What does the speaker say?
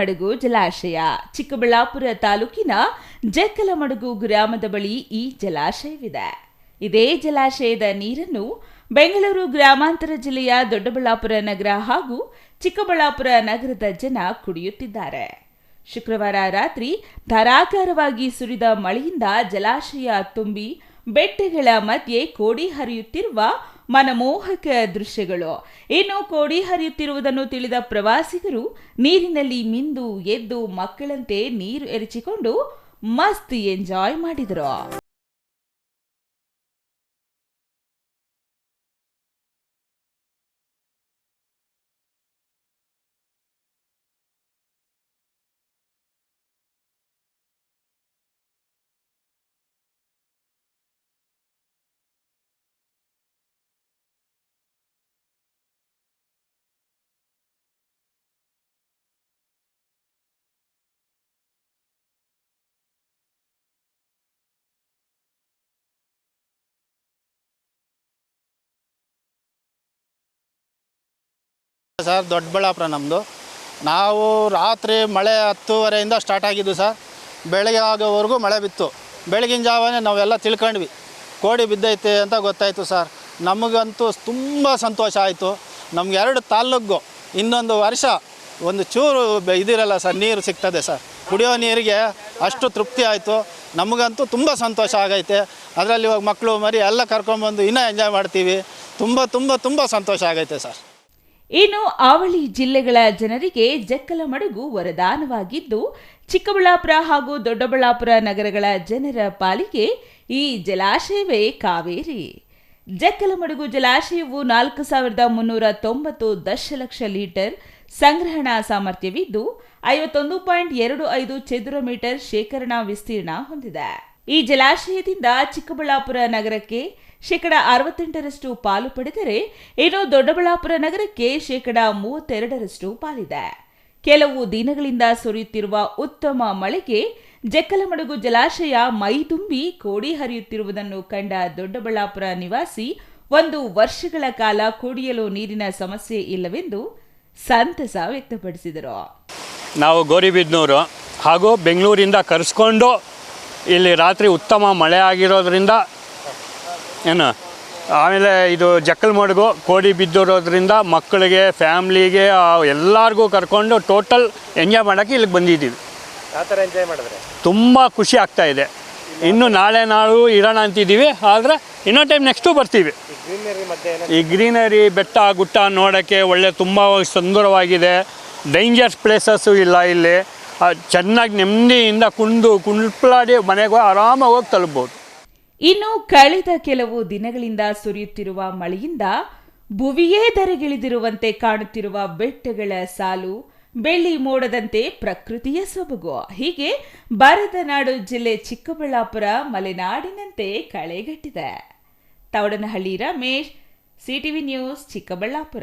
ಮಡಗು ಜಲಾಶಯ, ಚಿಕ್ಕಬಳ್ಳಾಪುರ ತಾಲೂಕಿನ ಜಕ್ಕಲಮಡುಗು ಗ್ರಾಮದ ಬಳಿ ಈ ಜಲಾಶಯವಿದೆ. ಇದೇ ಜಲಾಶಯದ ನೀರನ್ನು ಬೆಂಗಳೂರು ಗ್ರಾಮಾಂತರ ಜಿಲ್ಲೆಯ ದೊಡ್ಡಬಳ್ಳಾಪುರ ನಗರ ಹಾಗೂ ಚಿಕ್ಕಬಳ್ಳಾಪುರ ನಗರದ ಜನ ಕುಡಿಯುತ್ತಿದ್ದಾರೆ. ಶುಕ್ರವಾರ ರಾತ್ರಿ ಧಾರಾಕಾರವಾಗಿ ಸುರಿದ ಮಳೆಯಿಂದ ಜಲಾಶಯ ತುಂಬಿ, ಬೆಟ್ಟಗಳ ಮಧ್ಯೆ ಕೋಡಿ ಹರಿಯುತ್ತಿರುವ ಮನಮೋಹಕ ದೃಶ್ಯಗಳು. ಇನ್ನು ಕೋಡಿ ಹರಿಯುತ್ತಿರುವುದನ್ನು ತಿಳಿದ ಪ್ರವಾಸಿಗರು, ನೀರಿನಲ್ಲಿ ಮಿಂದು ಎದ್ದು ಮಕ್ಕಳಂತೆ ನೀರು ಎರಚಿಕೊಂಡು ಮಸ್ತ್ ಎಂಜಾಯ್ ಮಾಡಿದರು. ಸರ್ ದೊಡ್ಡಬಳ್ಳಾಪುರ ನಮ್ಮದು ನಾವು ರಾತ್ರಿ ಮಳೆ ಹತ್ತುವರೆಯಿಂದ ಸ್ಟಾರ್ಟ್ ಆಗಿದ್ದು ಸರ್. ಬೆಳಗ್ಗೆ ಆಗೋವರೆಗೂ ಮಳೆ ಬಿತ್ತು. ಬೆಳಗಿನ ಜಾವನೇ ನಾವೆಲ್ಲ ತಿಳ್ಕೊಂಡ್ವಿ. ಕೋಡಿ ಬಿದ್ದೈತೆ ಅಂತ ಗೊತ್ತಾಯಿತು ಸರ್. ನಮಗಂತೂ ತುಂಬ ಸಂತೋಷ ಆಯಿತು. ನಮ್ಗೆ ಎರಡು ತಾಲ್ಲೂಕು, ಇನ್ನೊಂದು ವರ್ಷ, ಒಂದು ಚೂರು ಇದಿರಲ್ಲ ಸರ್, ನೀರು ಸಿಗ್ತದೆ ಸರ್. ಕುಡಿಯೋ ನೀರಿಗೆ ಅಷ್ಟು ತೃಪ್ತಿ ಆಯಿತು. ನಮಗಂತೂ ತುಂಬ ಸಂತೋಷ ಆಗೈತೆ. ಅದರಲ್ಲಿ ಇವಾಗ ಮಕ್ಕಳು ಮರಿ ಎಲ್ಲ ಕರ್ಕೊಂಡ್ಬಂದು ಇನ್ನೂ ಎಂಜಾಯ್ ಮಾಡ್ತೀವಿ. ತುಂಬ ತುಂಬ ತುಂಬ ಸಂತೋಷ ಆಗೈತೆ ಸರ್. ಇನ್ನು ಆವಳಿ ಜಿಲ್ಲೆಗಳ ಜನರಿಗೆ ಜಕ್ಕಲಮಡುಗು ವರದಾನವಾಗಿದ್ದು, ಚಿಕ್ಕಬಳ್ಳಾಪುರ ಹಾಗೂ ದೊಡ್ಡಬಳ್ಳಾಪುರ ನಗರಗಳ ಜನರ ಪಾಲಿಗೆ ಈ ಜಲಾಶಯವೇ ಕಾವೇರಿ. ಜಕ್ಕಲಮಡುಗು ಜಲಾಶಯವು ನಾಲ್ಕು ಸಾವಿರದ ಮುನ್ನೂರ ತೊಂಬತ್ತು ದಶಲಕ್ಷ ಲೀಟರ್ ಸಂಗ್ರಹಣಾ ಸಾಮರ್ಥ್ಯವಿದ್ದು, ಐವತ್ತೊಂದು ಪಾಯಿಂಟ್ ಎರಡು ಐದು ಚದುರ ಮೀಟರ್ ಶೇಖರಣಾ ವಿಸ್ತೀರ್ಣ ಹೊಂದಿದೆ. ಈ ಜಲಾಶಯದಿಂದ ಚಿಕ್ಕಬಳ್ಳಾಪುರ ನಗರಕ್ಕೆ ಶೇಕಡ ಅರವತ್ತೆಂಟರಷ್ಟು ಪಾಲು ಪಡೆದರೆ ಇನ್ನು ದೊಡ್ಡಬಳ್ಳಾಪುರ ನಗರಕ್ಕೆ ಶೇಕಡ ಮೂವತ್ತೆರಡರಷ್ಟು ಪಾಲಿದೆ. ಕೆಲವು ದಿನಗಳಿಂದ ಸುರಿಯುತ್ತಿರುವ ಉತ್ತಮ ಮಳೆಗೆ ಜಕ್ಕಲಮಡುಗು ಜಲಾಶಯ ಮೈದುಂಬಿ ಕೋಡಿ ಹರಿಯುತ್ತಿರುವುದನ್ನು ಕಂಡ ದೊಡ್ಡಬಳ್ಳಾಪುರ ನಿವಾಸಿ ಒಂದು ವರ್ಷಗಳ ಕಾಲ ಕುಡಿಯಲು ನೀರಿನ ಸಮಸ್ಯೆ ಇಲ್ಲವೆಂದು ಸಂತಸ ವ್ಯಕ್ತಪಡಿಸಿದರು. ನಾವು ಗೋರಿಬಿದ್ನೂರು ಹಾಗೂ ಬೆಂಗಳೂರಿಂದ ಕರೆಸ್ಕೊಂಡು ಇಲ್ಲಿ ರಾತ್ರಿ ಉತ್ತಮ ಮಳೆ ಆಗಿರೋದ್ರಿಂದ ಏನು ಆಮೇಲೆ ಇದು ಜಕ್ಕಲ್ಮಡುಗು ಕೋಡಿ ಬಿದ್ದಿರೋದ್ರಿಂದ ಮಕ್ಕಳಿಗೆ ಫ್ಯಾಮ್ಲಿಗೆ ಎಲ್ಲರಿಗೂ ಕರ್ಕೊಂಡು ಟೋಟಲ್ ಎಂಜಾಯ್ ಮಾಡೋಕ್ಕೆ ಇಲ್ಲಿಗೆ ಬಂದಿದ್ದೀವಿ. ಆ ಥರ ಎಂಜಾಯ್ ಮಾಡಿದ್ರೆ? ತುಂಬ ಖುಷಿ ಆಗ್ತಾ ಇದೆ. ಇನ್ನು ನಾಳೆ ನಾಳು ಇರೋಣ ಅಂತಿದ್ದೀವಿ ಆದರೆ ಇನ್ನೊಂದು ಟೈಮ್ ನೆಕ್ಸ್ಟು ಬರ್ತೀವಿ. ಈ ಗ್ರೀನರಿ ಮಧ್ಯೆ ಈ ಗ್ರೀನರಿ ಬೆಟ್ಟ ಗುಟ್ಟ ನೋಡೋಕ್ಕೆ ಒಳ್ಳೆ ತುಂಬ ಸುಂದರವಾಗಿದೆ. ಡೇಂಜರ್ಸ್ ಪ್ಲೇಸಸ್ಸು ಇಲ್ಲ ಇಲ್ಲಿ. ಚೆನ್ನಾಗಿ ನೆಮ್ಮದಿಯಿಂದ ಕುಂದು ಕುಂಡ್ಲಾಡಿ ಮನೆಗೆ ಆರಾಮಾಗಿ ಹೋಗಿ ತಲುಪಬಹುದು ಇನ್ನು ಕಳೆದ ಕೆಲವು ದಿನಗಳಿಂದ ಸುರಿಯುತ್ತಿರುವ ಮಳೆಯಿಂದ ಭುವಿಯೇ ಧರೆಗಿಳಿದಿರುವಂತೆ ಕಾಣುತ್ತಿರುವ ಬೆಟ್ಟಗಳ ಸಾಲು, ಬೆಳ್ಳಿ ಮೋಡದಂತೆ ಪ್ರಕೃತಿಯ ಸೊಬಗು. ಹೀಗೆ ಬರದನಾಡು ಜಿಲ್ಲೆ ಚಿಕ್ಕಬಳ್ಳಾಪುರ, ಮಲೆನಾಡಿನಂತೆ ಕಳೆಗಟ್ಟಿದೆ. Tavadanahalli Ramesh, CTV news Chikkaballapur.